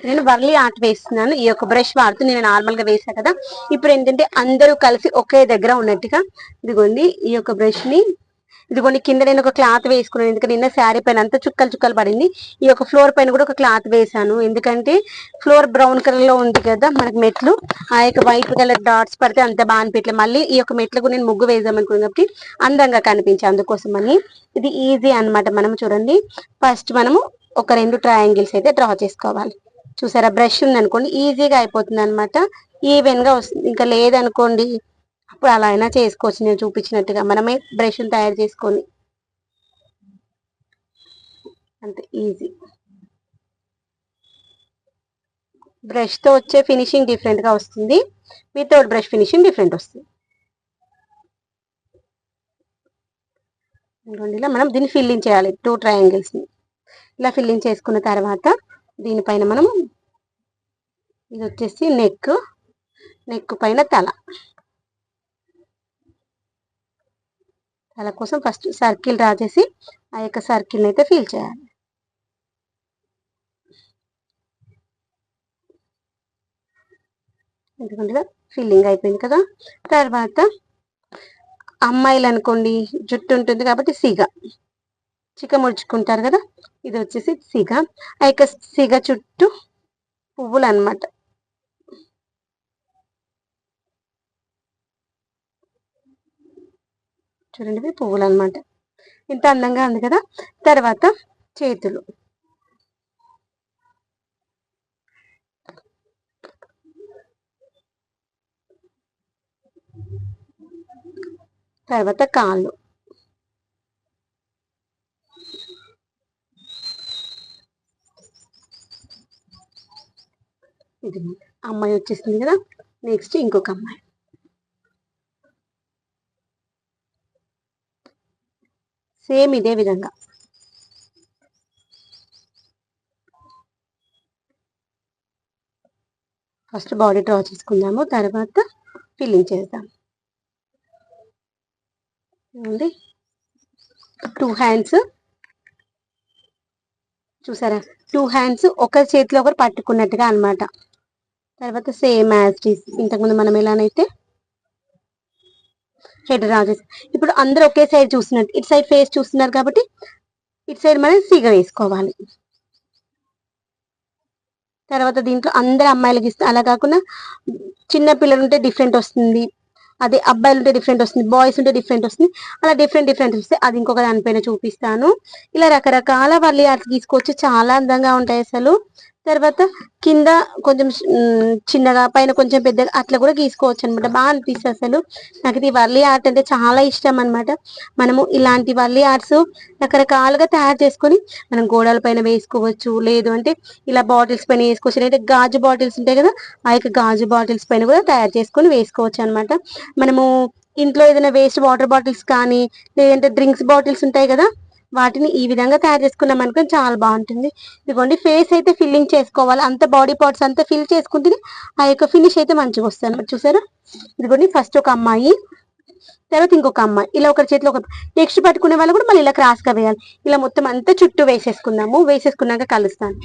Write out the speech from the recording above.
నేను వర్లీ ఆర్ట్ వేస్తున్నాను. ఈ యొక్క బ్రష్ వాడుతూ నేను నార్మల్గా వేసా కదా. ఇప్పుడు ఏంటంటే అందరూ కలిసి ఒకే దగ్గర ఉన్నట్టుగా ఇదిగోండి ఈ యొక్క బ్రష్ని ఇదిగోండి కింద నేను ఒక క్లాత్ వేసుకున్నాను. ఎందుకంటే నిన్న శారీ పైన అంతా చుక్కలు చుక్కలు పడింది. ఈ యొక్క ఫ్లోర్ పైన కూడా ఒక క్లాత్ వేసాను ఎందుకంటే ఫ్లోర్ బ్రౌన్ కలర్లో ఉంది కదా మనకి మెట్లు. ఆ యొక్క వైట్ కలర్ డాట్స్ పడితే అంత బాగా అనిపించలేదు మళ్ళీ ఈ యొక్క మెట్లకు నేను ముగ్గు వేద్దాం అనుకున్నాను కాబట్టి అందంగా కనిపించే అందుకోసం అని. ఇది ఈజీ అన్నమాట మనం చూడండి. ఫస్ట్ మనము ఒక రెండు ట్రయాంగిల్స్ అయితే డ్రా చేసుకోవాలి. చూసారా? బ్రష్ ఉంది అనుకోండి ఈజీగా అయిపోతుంది అనమాట ఈవెన్గా వస్తుంది ఇంకా లేదనుకోండి అప్పుడు అలా అయినా చేసుకోవచ్చు. నేను చూపించినట్టుగా మనమే బ్రష్ను తయారు చేసుకొని. అంతే ఈజీ. బ్రష్తో వచ్చే ఫినిషింగ్ డిఫరెంట్గా వస్తుంది. వితౌట్ బ్రష్ ఫినిషింగ్ డిఫరెంట్ వస్తుంది. ఇలా మనం దీన్ని ఫిల్లింగ్ చేయాలి. టూ ట్రయాంగిల్స్ని. ఇలా ఫిల్లింగ్ చేసుకున్న తర్వాత దీనిపైన మనం ఇది వచ్చేసి నెక్ నెక్ పైన తల. తల కోసం ఫస్ట్ సర్కిల్ డ్రా చేసి ఆ యొక్క సర్కిల్ని అయితే ఫీల్ చేయాలి. ఎందుకంటే ఫీలింగ్ అయిపోయింది కదా. తర్వాత అమ్మాయిలు అనుకోండి జుట్టు ఉంటుంది కాబట్టి సిగ. చిక్క ముడుచుకుంటారు కదా? ఇది వచ్చేసి సిగ ఆ యొక్క సిగ చుట్టూ పువ్వులు అన్నమాట చూడండి ఇవి పువ్వులు అన్నమాట ఇంత అందంగా ఉంది కదా? తర్వాత చేతులు. తర్వాత కాళ్ళు. ఇది అమ్మాయి వచ్చేసింది కదా నెక్స్ట్ ఇంకొక అమ్మాయి. సేమ్ ఇదే విధంగా. ఫస్ట్ బాడీ డ్రా చేసుకుందాము తర్వాత ఫిల్లింగ్ చేద్దాం. చూడండి టూ హ్యాండ్స్ చూసారా? టూ హ్యాండ్స్ ఒక చేతిలో ఒకరు పట్టుకున్నట్టుగా అన్నమాట. తర్వాత సేమ్ యాజ్ ఇంతకుముందు మనం ఎలానైతే హెడ్ డ్రా చేసి ఇప్పుడు అందరూ ఒకే సైడ్ చూస్తున్నారు ఇటు సైడ్ ఫేస్ చూస్తున్నారు కాబట్టి ఇటు సైడ్ మనం సీగ వేసుకోవాలి. తర్వాత దీంట్లో అందరు అమ్మాయిలకి ఇస్తాం అలా కాకుండా చిన్న పిల్లలు ఉంటే డిఫరెంట్ వస్తుంది. అదే అబ్బాయిలు ఉంటే డిఫరెంట్ వస్తుంది. బాయ్స్ ఉంటే డిఫరెంట్ వస్తుంది. అలా డిఫరెంట్ డిఫరెంట్ వస్తే అది ఇంకొక దానిపైన చూపిస్తాను. ఇలా రకరకాల వల్లి ఆర్ట్స్ తీసుకొచ్చి చాలా అందంగా ఉంటాయి అసలు. తర్వాత కింద కొంచెం చిన్నగా పైన కొంచెం పెద్దగా అట్లా కూడా గీసుకోవచ్చు అనమాట బాగా అనిపిస్తుంది అసలు. నాకు ఇది వర్లీ ఆర్ట్ అంటే చాలా ఇష్టం అనమాట మనము ఇలాంటి వర్లీ ఆర్ట్స్ రకరకాలుగా తయారు చేసుకొని మనం గోడల పైన వేసుకోవచ్చు. లేదు అంటే ఇలా బాటిల్స్ పైన వేసుకోవచ్చు. లేదంటే గాజు బాటిల్స్ ఉంటాయి కదా ఆ యొక్క గాజు బాటిల్స్ పైన కూడా తయారు చేసుకొని వేసుకోవచ్చు అనమాట మనము ఇంట్లో ఏదైనా వేస్ట్ వాటర్ బాటిల్స్ కానీ లేదంటే డ్రింక్స్ బాటిల్స్ ఉంటాయి కదా వాటిని ఈ విధంగా తయారు చేసుకున్నాం అనుకో చాలా బాగుంటుంది. ఇదిగోండి ఫేస్ అయితే ఫిల్లింగ్ చేసుకోవాలి. అంత బాడీ పార్ట్స్ అంతా ఫిల్ చేసుకుంటే ఆ యొక్క ఫినిష్ అయితే మంచిగా వస్తుంది అన్నమాట. చూసారా? ఇదిగోండి ఫస్ట్ ఒక అమ్మాయి తర్వాత ఇంకొక అమ్మాయి. ఇలా ఒకరి చేతిలో ఒక నెక్స్ట్ పట్టుకునే వాళ్ళు కూడా మళ్ళీ ఇలా క్రాస్గా వేయాలి. ఇలా మొత్తం అంతా చుట్టూ వేసేసుకుందాము. వేసేసుకున్నాక కలుస్తాను.